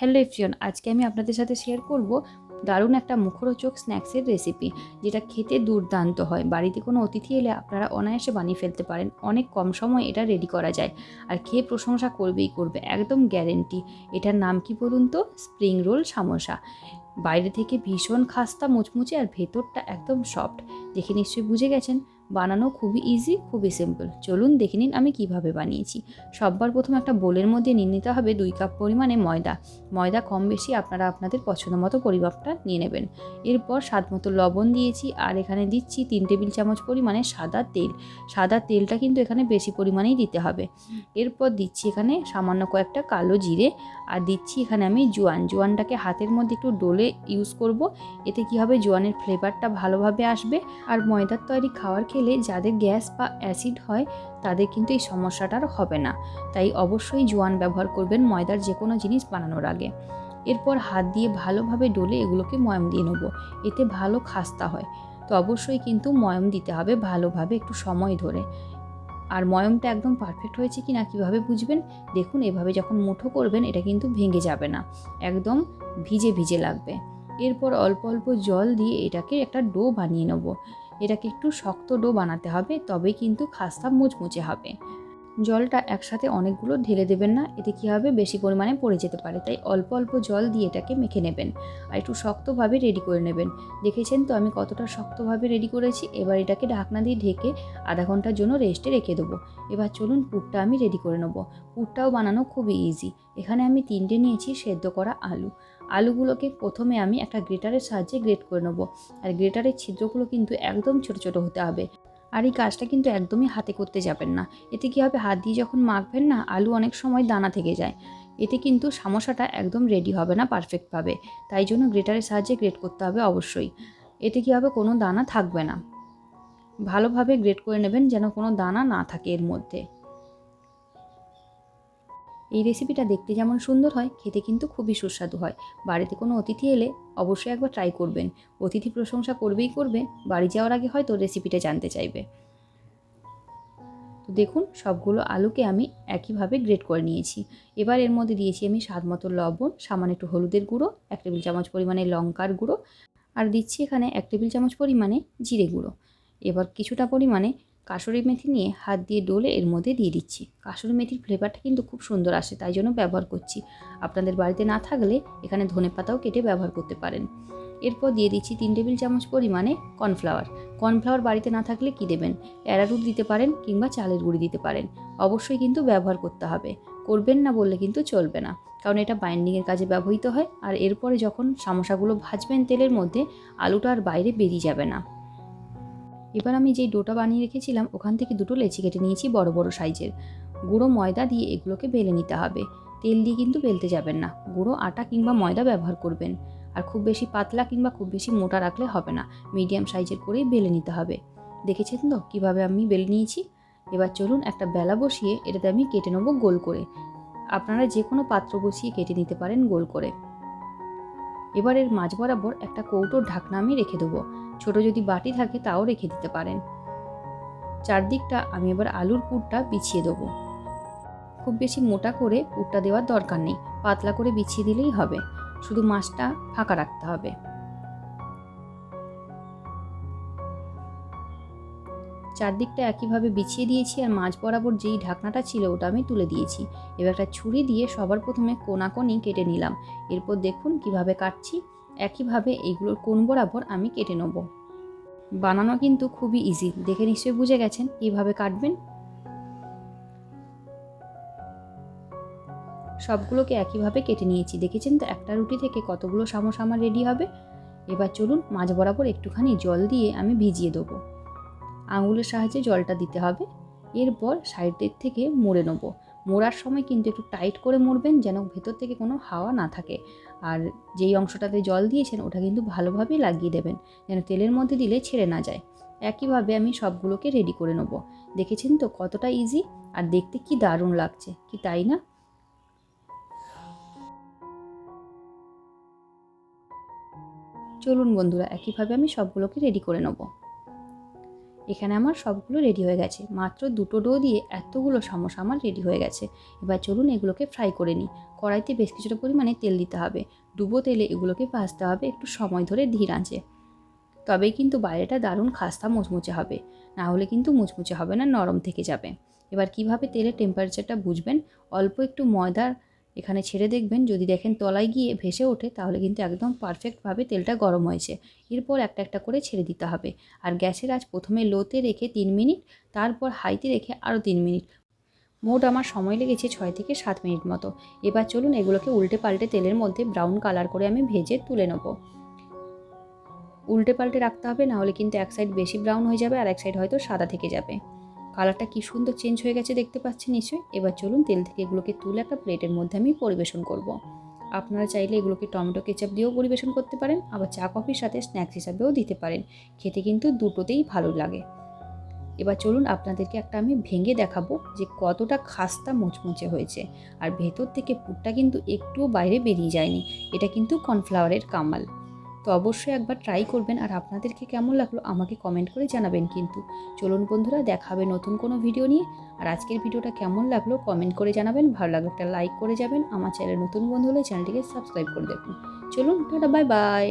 Hello এফরিয়ন আজকে আমি আপনাদের সাথে শেয়ার করব দারুণ একটা মুখরোচক স্ন্যাক্সের রেসিপি যেটা খেতে দুর্দান্ত হয়। বাড়িতে কোনো অতিথি এলে আপনারা অনায়াসে বানিয়ে ফেলতে পারেন, অনেক কম সময় এটা রেডি করা যায়। আর খেয়ে প্রশংসা করবেই করবে, একদম গ্যারেন্টি এটার নাম কি বলুন তো? স্প্রিং রোল সামোসা বাইরে থেকে ভীষণ খাস্তা, মুচমুচে আর ভেতরটা একদম সফট দেখে নিশ্চয়ই বুঝে গেছেন? বানানো খুবই ইজি খুবই সিম্পল চলুন দেখে নিন আমি কীভাবে বানিয়েছি। সববার প্রথম একটা বোলের মধ্যে নিয়ে নিতে হবে দুই কাপ পরিমাণে ময়দা। ময়দা কম বেশি আপনারা আপনাদের পছন্দ মতো পরিমাপটা নিয়ে নেবেন। এরপর স্বাদ মতো লবণ দিয়েছি আর এখানে দিচ্ছি তিন টেবিল চামচ পরিমাণে সাদা তেল। সাদা তেলটা কিন্তু এখানে বেশি পরিমাণেই দিতে হবে। এরপর দিচ্ছি এখানে সামান্য কয়েকটা কালো জিরে আর দিচ্ছি এখানে আমি জোয়ান। জোয়ানটাকে হাতের মধ্যে একটু ডোলে ইউজ করব। এতে কি হবে? জোয়ানের ফ্লেভারটা ভালোভাবে আসবে। আর ময়দার তৈরি খাবার খেলে যাদের গ্যাস বা অ্যাসিড হয়, তাদের কিন্তু এই সমস্যাটার হবে না। তাই অবশ্যই জোয়ান ব্যবহার করবেন ময়দার যে কোনো জিনিস বানানোর আগে। এরপর হাত দিয়ে ভালোভাবে ডলে এগুলোকে ময়ম দিয়ে নেব। এতে ভালো খাস্তা হয়। তো অবশ্যই কিন্তু ময়ম দিতে হবে ভালোভাবে একটু সময় ধরে। আর ময়মটা একদম পারফেক্ট হয়েছে কি না কীভাবে বুঝবেন? দেখুন, এভাবে যখন মুঠো করবেন, এটা কিন্তু ভেঙে যাবে না। একদম ভিজে ভিজে লাগবে। এরপর অল্প অল্প জল দিয়ে এটাকে একটা ডো বানিয়ে নেব। এটাকে একটু শক্ত ডো বানাতে হবে, তবেই কিন্তু খাস্তা মুচমুচে হবে। জলটা একসাথে অনেকগুলো ঢেলে দেবেন না, এতে কী হবে? বেশি পরিমাণে পড়ে যেতে পারে, তাই অল্প অল্প জল দিয়ে এটাকে মেখে নেবেন আর একটু শক্তভাবে রেডি করে নেবেন। দেখেছেন তো আমি কতটা শক্তভাবে রেডি করেছি? এবার এটাকে ঢাকনা দিয়ে ঢেকে আধা ঘণ্টার জন্য রেস্টে রেখে দেবো। এবার চলুন পুরটা আমি রেডি করে নেব। পুরটাও বানানো খুবই ইজি এখানে আমি তিনটে নিয়েছি, সেদ্ধ করা আলু। আলুগুলোকে প্রথমে আমি একটা গ্রেটারের সাহায্যে গ্রেট করে নেব। আর গ্রেটারের ছিদ্রগুলো কিন্তু একদম ছোট ছোট হতে হবে। আর এই কাজটা কিন্তু একদমই হাতে করতে যাবেন না। এতে কী হবে? হাত দিয়ে যখন মাখবেন না, আলু অনেক সময় দানা থেকে যায়। এতে কিন্তু সমস্যাটা একদম রেডি হবে না পারফেক্টভাবে তাই জন্য গ্রেটারের সাহায্যে গ্রেট করতে হবে অবশ্যই। এতে কী হবে? কোনো দানা থাকবে না। ভালোভাবে গ্রেট করে নেবেন যেন কোনো দানা না থাকে এর মধ্যে। এই রেসিপিটা দেখতে যেমন সুন্দর হয়, খেতে কিন্তু খুবই সুস্বাদু হয়। বাড়িতে কোনো অতিথি এলে অবশ্যই একবার ট্রাই করবেন। অতিথি প্রশংসা করবেই করবে, বাড়ি যাওয়ার আগে হয়তো রেসিপিটা জানতে চাইবে। তো দেখুন, সবগুলো আলুকে আমি একইভাবে গ্রেট করে নিয়েছি। এবার এর মধ্যে দিয়েছি আমি স্বাদ মতো লবণ, সামান্য একটু হলুদের গুঁড়ো, এক টেবিল চামচ পরিমাণে লঙ্কার গুঁড়ো, আর দিচ্ছি এখানে এক টেবিল চামচ পরিমাণে জিরে গুঁড়ো। এবার কিছুটা পরিমাণে কাসুরি মেথি নিয়ে হাত দিয়ে ডোলে এর মধ্যে দিয়ে দিচ্ছি। কাসুরি মেথির ফ্লেভারটা কিন্তু খুব সুন্দর আসে, তাই জন্য ব্যবহার করছি। আপনাদের বাড়িতে না থাকলে এখানে ধনে পাতাও কেটে ব্যবহার করতে পারেন। এরপর দিয়ে দিচ্ছি তিন টেবিল চামচ পরিমাণে কর্নফ্লাওয়ার কর্নফ্লাওয়ার বাড়িতে না থাকলে কি দেবেন? অ্যারারুট দিতে পারেন কিংবা চালের গুঁড়ি দিতে পারেন। অবশ্যই কিন্তু ব্যবহার করতে হবে। করবেন না বললে কিন্তু চলবে না, কারণ এটা বাইন্ডিংয়ের কাজে ব্যবহৃত হয়। আর এরপরে যখন সামোসাগুলো ভাজবেন তেলের মধ্যে, আলুটা আর বাইরে বেরিয়ে যাবে না। এবার আমি যেই ডোটা বানিয়ে রেখেছিলাম, ওখান থেকে দুটো লেচি কেটে নিয়েছি বড় বড় সাইজের। গুঁড়ো ময়দা দিয়ে এগুলোকে বেলে নিতে হবে। তেল দিয়ে কিন্তু বেলতে যাবেন না। গুঁড়ো, আটা কিংবা ময়দা ব্যবহার করবেন। আর খুব বেশি পাতলা কিংবা খুব বেশি মোটা রাখলে হবে না। মিডিয়াম সাইজের করেই বেলে নিতে হবে। দেখেছেন তো কীভাবে আমি বেলে নিয়েছি? এবার চলুন একটা বেলা বসিয়ে এটাতে আমি কেটে নেব গোল করে। আপনারা যে কোনো পাত্র বসিয়ে কেটে নিতে পারেন গোল করে। এবার এর মাঝ বরাবর একটা কৌটোর ঢাকনা আমি রেখে দেবো। ছোট যদি বাটি থাকে তাও রেখে দিতে পারেন। চারদিকটা আমি এবার আলুর পুরটা বিছিয়ে দেবো। খুব বেশি মোটা করে পুরটা দেওয়ার দরকার নেই, পাতলা করে বিছিয়ে দিলেই হবে। শুধু মাছটা ফাঁকা রাখতে হবে। চারদিকটা একইভাবে বিছিয়ে দিয়েছি আর মাঝ বরাবর যেই ঢাকনাটা ছিল ওটা আমি তুলে দিয়েছি। এবার একটা ছুরি দিয়ে সবার প্রথমে কোনাকোনি কেটে নিলাম। এরপর দেখুন কীভাবে কাটছি। একইভাবে এইগুলোর কোন বরাবর আমি কেটে নেব। বানানো কিন্তু খুবই ইজি দেখে নিশ্চয়ই বুঝে গেছেন কীভাবে কাটবেন। সবগুলোকে একইভাবে কেটে নিয়েছি। দেখেছেন তো? একটা রুটি থেকে কতগুলো সামোসা আমার রেডি হবে। এবার চলুন মাঝ বরাবর একটুখানি জল দিয়ে আমি ভিজিয়ে দেবো। আঙুলের সাহায্যে জলটা দিতে হবে। এরপর সাইডের থেকে মুড়ে নেব। মোড়ার সময় কিন্তু একটু টাইট করে মুড়বেন যেন ভেতর থেকে কোনো হাওয়া না থাকে। আর যেই অংশটাতে জল দিয়েছেন ওটা কিন্তু ভালোভাবেই লাগিয়ে দেবেন যেন তেলের মধ্যে দিলে ছেড়ে না যায়। একইভাবে আমি সবগুলোকে রেডি করে নেব। দেখেছেন তো কতটা ইজি আর দেখতে কি দারুণ লাগছে, কি তাই না? চলুন বন্ধুরা, একইভাবে আমি সবগুলোকে রেডি করে নেব। এখানে আমার সবগুলো রেডি হয়ে গেছে। মাত্র দুটো ডো দিয়ে এতগুলো সমোসা আমার রেডি হয়ে গেছে। এবার চলুন এগুলোকে ফ্রাই করে নিই। কড়াইতে বেশ কিছুটা পরিমাণে তেল দিতে হবে। ডুবো তেলে এগুলোকে ভাজতে হবে একটু সময় ধরে ধীর আঁচে। তবেই কিন্তু বাইরেটা দারুণ খাস্তা মুচমুচে হবে। না হলে কিন্তু মুচমুচে হবে না, নরম থেকে যাবে। এবার কীভাবে তেলের টেম্পারেচারটা বুঝবেন? অল্প একটু ময়দা এখানে ছেড়ে দেখবেন, যদি দেখেন তলায় গিয়ে ভেসে ওঠে, তাহলে কিন্তু একদম পারফেক্টভাবে তেলটা গরম হয়েছে। এরপর একটা একটা করে ছেড়ে দিতে হবে। আর গ্যাসের আজ প্রথমে লোতে রেখে তিন মিনিট, তারপর হাইতে রেখে আরও তিন মিনিট। মোট আমার সময় লেগেছে ছয় থেকে সাত মিনিট মতো। এবার চলুন এগুলোকে উল্টে পাল্টে তেলের মধ্যে ব্রাউন কালার করে আমি ভেজে তুলে নেব। উল্টে পাল্টে রাখতে হবে, না হলে কিন্তু এক সাইড বেশি ব্রাউন হয়ে যাবে আর এক সাইড হয়তো সাদা থেকে যাবে। কালারটা কি সুন্দর চেঞ্জ হয়ে গেছে দেখতে পাচ্ছেন নিশ্চয়ই? এবার চলুন তেল থেকে এগুলোকে তুলে একটা প্লেটের মধ্যে আমি পরিবেশন করব। আপনারা চাইলে এগুলোকে টমেটো কেচাপ দিয়েও পরিবেশন করতে পারেন, আবার চা, কফির সাথে স্ন্যাক্স হিসাবেও দিতে পারেন। খেতে কিন্তু দুটোতেই ভালো লাগে। এবার চলুন আপনাদেরকে একটা আমি ভেঙে দেখাবো যে কতটা খাস্তা মুচমুচে হয়েছে। আর ভেতর থেকে পুরটা কিন্তু একটুও বাইরে বেরিয়ে যায়নি। এটা কিন্তু কর্নফ্লাওয়ারের কামাল। তো অবশ্যই একবার ট্রাই করবেন। আর আপনাদেরকে কেমন লাগল আমাকে কমেন্ট করে জানাবেন কিন্তু। চলুন বন্ধুরা দেখাবে নতুন কোনো ভিডিও নিয়ে। আর আজকের ভিডিওটা কেমন লাগল কমেন্ট করে জানাবেন। ভালো লাগল একটা লাইক করে যাবেন। আমার চ্যানেল নতুন বন্ধু হলে চ্যানেলটিকে সাবস্ক্রাইব করে দেখুন চলুন, টাটা বাই বাই